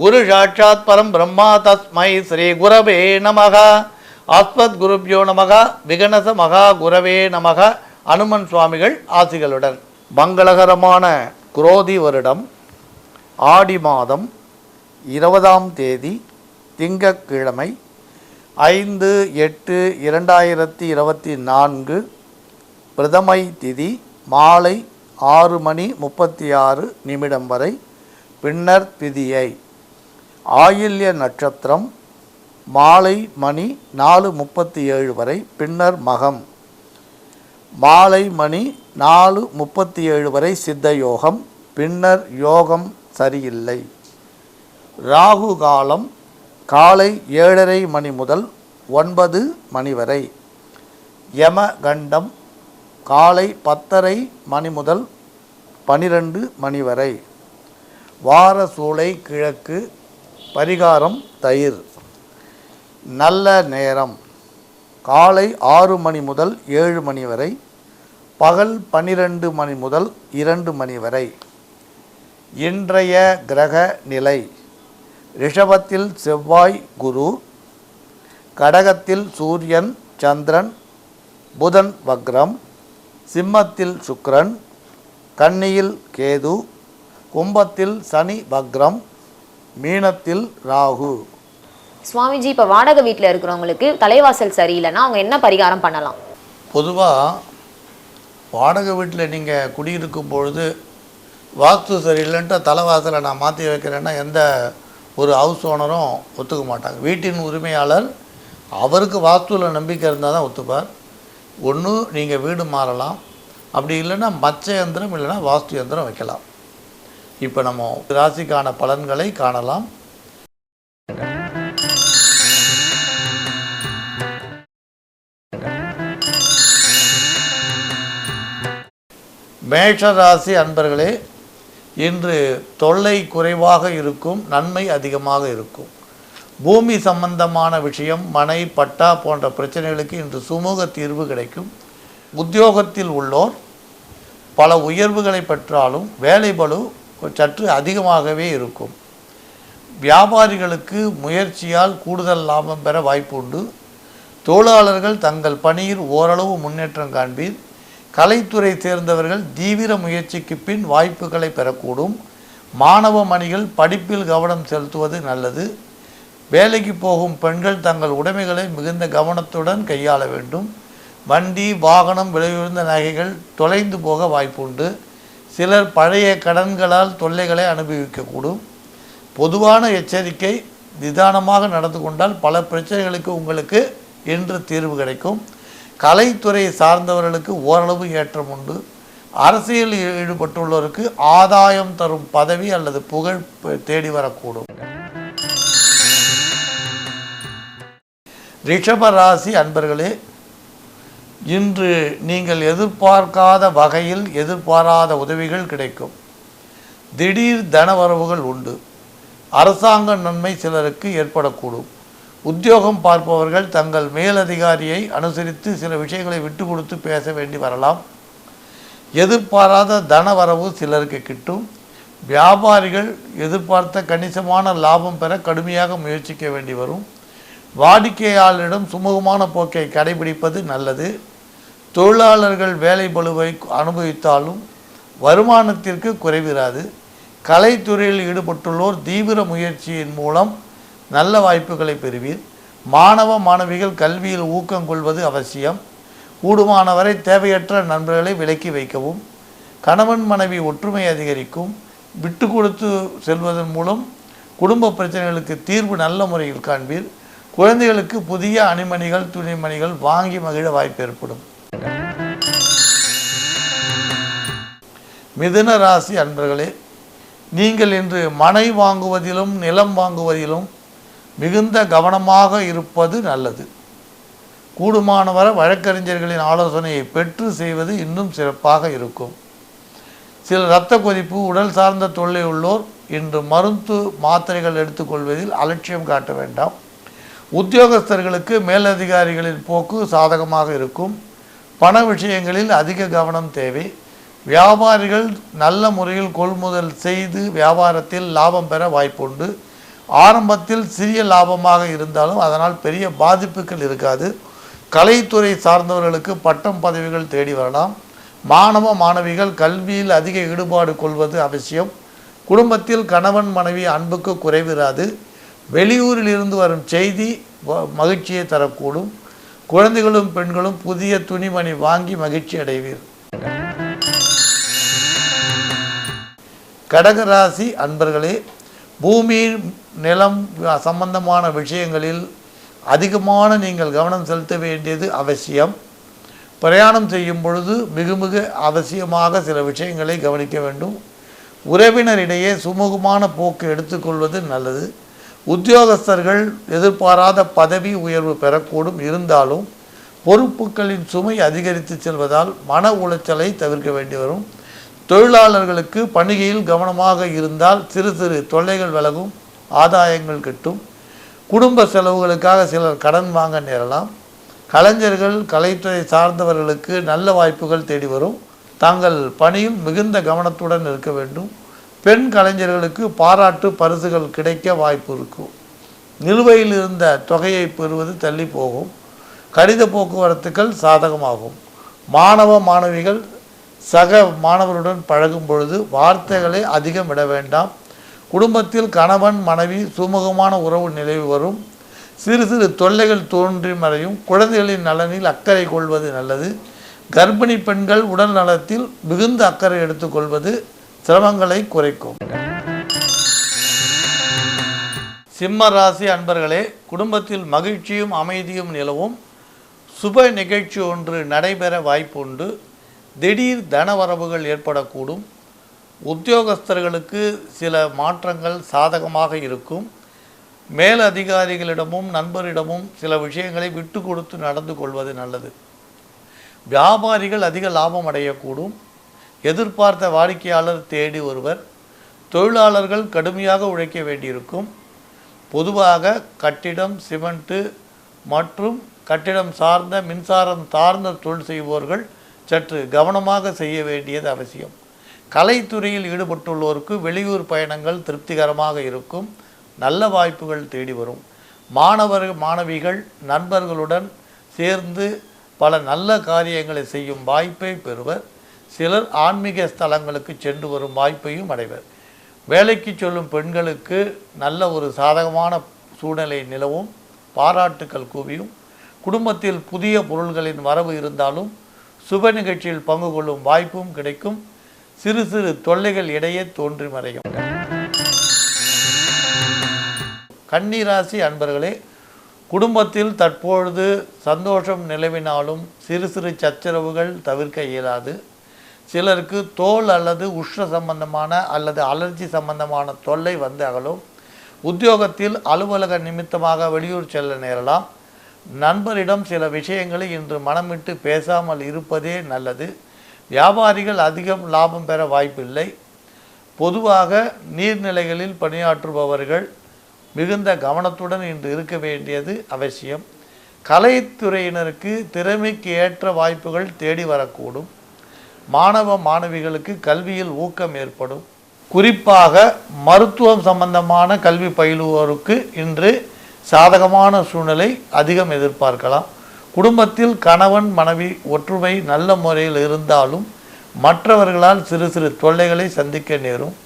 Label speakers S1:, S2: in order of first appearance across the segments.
S1: குரு சாட்சாத் பரம் பிரம்மா தஸ்மை ஸ்ரீ குரவே நமக. ஆஸ்மத் குருப்யோ நமக விகனச மகா குரவே நமக அனுமன் சுவாமிகள் ஆசிகளுடன். மங்களகரமான குரோதி வருடம் ஆடி மாதம் இருபதாம் தேதி திங்கக்கிழமை ஐந்து எட்டு இரண்டாயிரத்தி இருபத்தி நான்கு பிரதமை திதி மாலை ஆறு மணி முப்பத்தி ஆறு நிமிடம் வரை பின்னர் திதியை. ஆயில்ய நட்சத்திரம் மாலை மணி நாலு முப்பத்தி ஏழு வரை பின்னர் மகம். மாலை மணி நாலு முப்பத்தி ஏழு வரை சித்த யோகம் பின்னர் யோகம் சரியில்லை. ராகு காலம் காலை ஏழரை மணி முதல் ஒன்பது மணி வரை. யம கண்டம் காலை பத்தரை மணி முதல் பனிரெண்டு மணி வரை. வார சூளை கிழக்கு பரிகாரம் தயிர். நல்ல நேரம். காலை ஆறு மணி முதல் ஏழு மணி வரை. பகல் பன்னிரண்டு மணி முதல் இரண்டு மணி வரை. இன்றைய கிரக நிலை. ரிஷபத்தில் செவ்வாய் குரு. கடகத்தில் சூரியன் சந்திரன் புதன் வக்ரம். சிம்மத்தில் சுக்ரன். கன்னியில் கேது. கும்பத்தில் சனி வக்ரம். மீனத்தில் ராகு.
S2: சுவாமிஜி இப்போ வாடகை வீட்டில் இருக்கிறவங்களுக்கு தலைவாசல் சரியில்லைன்னா அவங்க என்ன பரிகாரம் பண்ணலாம்?
S1: பொதுவாக வாடகை வீட்டில் நீங்கள் குடியிருக்கும் பொழுது வாஸ்து சரியில்லைன்ட்டு தலைவாசலை நான் மாற்றி வைக்கிறேன்னா எந்த ஒரு ஹவுஸ் ஓனரும் ஒத்துக்க மாட்டாங்க. வீட்டின் உரிமையாளர் அவருக்கு வாஸ்துவில் நம்பிக்கை இருந்தால் தான் ஒத்துப்பார். ஒன்று நீங்கள் வீடு மாறலாம். அப்படி இல்லைன்னா மச்ச யந்திரம் இல்லைன்னா வாஸ்து யந்திரம் வைக்கலாம். இப்போ நம்ம ராசிக்கான பலன்களை காணலாம். மேஷ ராசி அன்பர்களே இன்று தொல்லை குறைவாக இருக்கும் நன்மை அதிகமாக இருக்கும். பூமி சம்பந்தமான விஷயம் மனை பட்டா போன்ற பிரச்சனைகளுக்கு இன்று சுமூக தீர்வு கிடைக்கும். உத்தியோகத்தில் உள்ளோர் பல உயர்வுகளை பெற்றாலும் வேலை பளு சற்று அதிகமாகவே இருக்கும். வியாபாரிகளுக்கு முயற்சியால் கூடுதல் லாபம் பெற வாய்ப்பு உண்டு தொழிலாளர்கள் தங்கள் பணியில் ஓரளவு முன்னேற்றம் காண்பீர். கலைத்துறை சேர்ந்தவர்கள் தீவிர முயற்சிக்கு பின் வாய்ப்புகளை பெறக்கூடும். மாணவ மணிகள் படிப்பில் கவனம் செலுத்துவது நல்லது. வேலைக்கு போகும் பெண்கள் தங்கள் உடைமைகளை மிகுந்த கவனத்துடன் கையாள வேண்டும். வண்டி வாகனம் விலையுயர்ந்த நகைகள் தொலைந்து போக வாய்ப்புண்டு. சிலர் பழைய கடன்களால் தொல்லைகளை அனுபவிக்கக்கூடும். பொதுவான எச்சரிக்கை நிதானமாக நடந்து கொண்டால் பல பிரச்சனைகளுக்கு உங்களுக்கு இன்று தீர்வு கிடைக்கும். கலைத்துறை சார்ந்தவர்களுக்கு ஓரளவு ஏற்றம் உண்டு. அரசியலில் ஈடுபட்டுள்ளவருக்கு ஆதாயம் தரும் பதவி அல்லது புகழ் தேடி வரக்கூடும். ரிஷப ராசி அன்பர்களே இன்று நீங்கள் எதிர்பார்க்காத வகையில் எதிர்பாராத உதவிகள் கிடைக்கும். திடீர் தனவரவுகள் உண்டு. அரசாங்க நன்மை சிலருக்கு ஏற்படக்கூடும். உத்தியோகம் பார்ப்பவர்கள் தங்கள் மேலதிகாரியை அனுசரித்து சில விஷயங்களை விட்டு கொடுத்து பேச வேண்டி வரலாம். எதிர்பாராத தனவரவு சிலருக்கு கிட்டும். வியாபாரிகள் எதிர்பார்த்த கணிசமான லாபம் பெற கடுமையாக முயற்சிக்க வேண்டி வரும். வாடிக்கையாளரிடம் சுமூகமான போக்கை கடைபிடிப்பது நல்லது. தொழிலாளர்கள் வேலை பழுவை அனுபவித்தாலும் வருமானத்திற்கு குறைவிராது. கலைத்துறையில் ஈடுபட்டுள்ளோர் தீவிர முயற்சியின் மூலம் நல்ல வாய்ப்புகளை பெறுவீர். மாணவ மாணவிகள் கல்வியில் ஊக்கம் கொள்வது அவசியம். கூடுமானவரை தேவையற்ற நண்பர்களை விலக்கி வைக்கவும் கணவன் மனைவி ஒற்றுமை அதிகரிக்கும். விட்டு கொடுத்து செல்வதன் மூலம் குடும்ப பிரச்சனைகளுக்கு தீர்வு நல்ல முறையில் காண்பீர். குழந்தைகளுக்கு புதிய அணிமணிகள் துணிமணிகள் வாங்கி மகிழ வாய்ப்பு ஏற்படும். மிதுன ராசி அன்பர்களே நீங்கள் இன்று மனை வாங்குவதிலும் நிலம் வாங்குவதிலும் மிகுந்த கவனமாக இருப்பது நல்லது. கூடுமானவரை வழக்கறிஞர்களின் ஆலோசனையை பெற்று செய்வது இன்னும் சிறப்பாக இருக்கும். சில இரத்த கொதிப்பு உடல் சார்ந்த தொல்லை உள்ளோர் இன்று மருந்து மாத்திரைகள் எடுத்துக்கொள்வதில் அலட்சியம் காட்ட வேண்டாம். உத்தியோகஸ்தர்களுக்கு மேலதிகாரிகளின் போக்கு சாதகமாக இருக்கும். பண விஷயங்களில் அதிக கவனம் தேவை. வியாபாரிகள் நல்ல முறையில் கொள்முதல் செய்து வியாபாரத்தில் லாபம் பெற வாய்ப்புண்டு. ஆரம்பத்தில் சிறிய லாபமாக இருந்தாலும் அதனால் பெரிய பாதிப்புகள் இருக்காது. கலைத்துறை சார்ந்தவர்களுக்கு பட்டம் பதவிகள் தேடி வரலாம். மாணவ மாணவிகள் கல்வியில் அதிக ஈடுபாடு கொள்வது அவசியம். குடும்பத்தில் கணவன் மனைவி அன்புக்கு குறைவிராது வெளியூரில் இருந்து வரும் செய்தி மகிழ்ச்சியை தரக்கூடும். குழந்தைகளும் பெண்களும் புதிய துணிமணி வாங்கி மகிழ்ச்சி அடைவீர்கள் கடகராசி அன்பர்களே பூமி நிலம் சம்பந்தமான விஷயங்களில் அதிகமான நீங்கள் கவனம் செலுத்த வேண்டியது அவசியம். பிரயாணம் செய்யும் பொழுது மிக மிக அவசியமாக சில விஷயங்களை கவனிக்க வேண்டும். உறவினரிடையே சுமூகமான போக்கு எடுத்துக்கொள்வது நல்லது. உத்தியோகஸ்தர்கள் எதிர்பாராத பதவி உயர்வு பெறக்கூடும். இருந்தாலும் பொறுப்புகளின் சுமை அதிகரித்து செல்வதால் மன உளைச்சலை தவிர்க்க வேண்டி வரும். தொழிலாளர்களுக்கு பணிகையில் கவனமாக இருந்தால் சிறு சிறு தொல்லைகள் விலகும் ஆதாயங்கள் கிட்டும். குடும்ப செலவுகளுக்காக சிலர் கடன் வாங்க நேரலாம். கலைஞர்கள் கலைத்துறை சார்ந்தவர்களுக்கு நல்ல வாய்ப்புகள் தேடி வரும். தாங்கள் பணியில் மிகுந்த கவனத்துடன் இருக்க வேண்டும். பெண் கலைஞர்களுக்கு பாராட்டு பரிசுகள் கிடைக்க வாய்ப்பு இருக்கும். நிலுவையில் இருந்த தொகையை பெறுவது தள்ளி போகும். கடித போக்குவரத்துக்கள் சாதகமாகும். மாணவ மாணவிகள் சக மாணவருடன் பழகும் பொழுது வார்த்தைகளை அதிகம் விட வேண்டாம். குடும்பத்தில் கணவன் மனைவி சுமூகமான உறவு நிலவி வரும். சிறு சிறு தொல்லைகள் தோன்றி மறையும். குழந்தைகளின் நலனில் அக்கறை கொள்வது நல்லது. கர்ப்பிணி பெண்கள் உடல் நலத்தில் மிகுந்த அக்கறை எடுத்துக்கொள்வது சிரமங்களை குறைக்கும். சிம்ம ராசி அன்பர்களே குடும்பத்தில் மகிழ்ச்சியும் அமைதியும் நிலவும். சுப நிகழ்ச்சி ஒன்று நடைபெற வாய்ப்புண்டு. திடீர் தனவரவுகள் ஏற்படக்கூடும். உத்தியோகஸ்தர்களுக்கு சில மாற்றங்கள் சாதகமாக இருக்கும். மேல் அதிகாரிகளிடமும் நண்பரிடமும் சில விஷயங்களை விட்டு கொடுத்து நடந்து கொள்வது நல்லது. வியாபாரிகள் அதிக லாபம் அடையக்கூடும். எதிர்பார்த்த வாடிக்கையாளர் தேடி ஒருவர். தொழிலாளர்கள் கடுமையாக உழைக்க வேண்டியிருக்கும். பொதுவாக கட்டிடம் சிமெண்ட்டு மற்றும் கட்டிடம் சார்ந்த மின்சாரம் சார்ந்த தொழில் செய்வோர்கள் சற்று கவனமாக செய்ய வேண்டியது அவசியம். கலைத்துறையில் ஈடுபட்டுள்ளோருக்கு வெளியூர் பயணங்கள் திருப்திகரமாக இருக்கும். நல்ல வாய்ப்புகள் தேடி வரும். மாணவர் மாணவிகள் நண்பர்களுடன் சேர்ந்து பல நல்ல காரியங்களை செய்யும் வாய்ப்பை பெறுவர். சிலர் ஆன்மீக ஸ்தலங்களுக்கு சென்று வரும் வாய்ப்பையும் அடைவர். வேலைக்கு சொல்லும் பெண்களுக்கு நல்ல ஒரு சாதகமான சூழ்நிலை நிலவும். பாராட்டுக்கள் குவியும். குடும்பத்தில் புதிய பொருள்களின் வரவு இருந்தாலும் சுப நிகழ்ச்சியில் பங்கு கொள்ளும் வாய்ப்பும் கிடைக்கும். சிறு சிறு தொல்லைகள் இடையே தோன்றி மறையும். கன்னிராசி அன்பர்களே குடும்பத்தில் தற்பொழுது சந்தோஷம் நிலவினாலும் சிறு சிறு சச்சரவுகள் தவிர்க்க இயலாது. சிலருக்கு தோல் அல்லது உஷ்ண சம்பந்தமான அல்லது அலர்ஜி சம்பந்தமான தொல்லை வந்து அகலும். உத்தியோகத்தில் அலுவலக நிமித்தமாக வெளியூர் செல்ல நேரலாம். நண்பரிடம் சில விஷயங்களை இன்று மனமிட்டு பேசாமல் இருப்பதே நல்லது. வியாபாரிகள் அதிகம் லாபம் பெற வாய்ப்பில்லை. பொதுவாக நீர்நிலைகளில் பணியாற்றுபவர்கள் மிகுந்த கவனத்துடன் இன்று இருக்க வேண்டியது அவசியம். கலைத்துறையினருக்கு திறமைக்கு ஏற்ற வாய்ப்புகள் தேடி வரக்கூடும். மாணவ மாணவிகளுக்கு கல்வியில் ஊக்கம் ஏற்படும். குறிப்பாக மருத்துவம் சம்பந்தமான கல்வி பயிலுவோருக்கு இன்று சாதகமான சூழ்நிலை அதிகம் எதிர்பார்க்கலாம். குடும்பத்தில் கணவன் மனைவி ஒற்றுமை நல்ல முறையில் இருந்தாலும் மற்றவர்களால் சிறு சிறு தொல்லைகளை சந்திக்க நேரும்.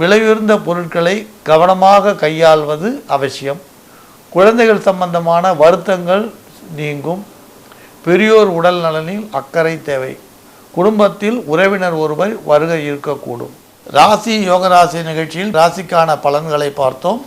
S1: விலையுயர்ந்த பொருட்களை கவனமாக கையாள்வது அவசியம். குழந்தைகள் சம்பந்தமான வருத்தங்கள் நீங்கும். பெரியோர் உடல் நலனில் அக்கறை தேவை. குடும்பத்தில் உறவினர் ஒருவர் வருகை இருக்கக்கூடும். ராசி யோகராசி நிகழ்ச்சியில் ராசிக்கான பலன்களை பார்த்தோம்.